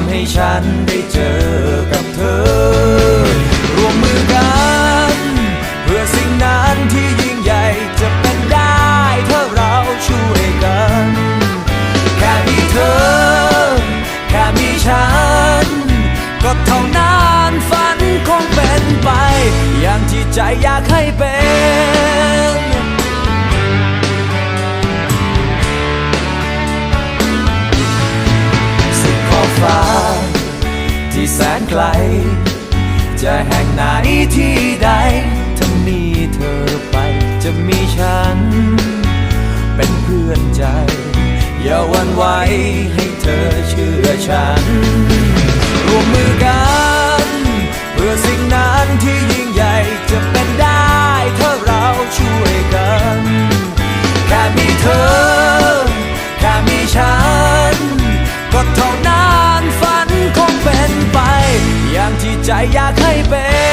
ำให้ฉันได้เจอกับเธอร่วมมือกัน เพื่อสิ่งนั้นที่ยิ่งใหญ่จะเป็นได้ถ้าเราช่วยกัน แค่มีเธอ แค่มีฉัน ก็เท่านั้นฝันคงเป็นไป แสนไกล จะแห่งไหนที่ใด ถ้ามีเธอไป จะมีฉัน เป็นเพื่อนใจ อย่าวันไหว 在，亚太，你，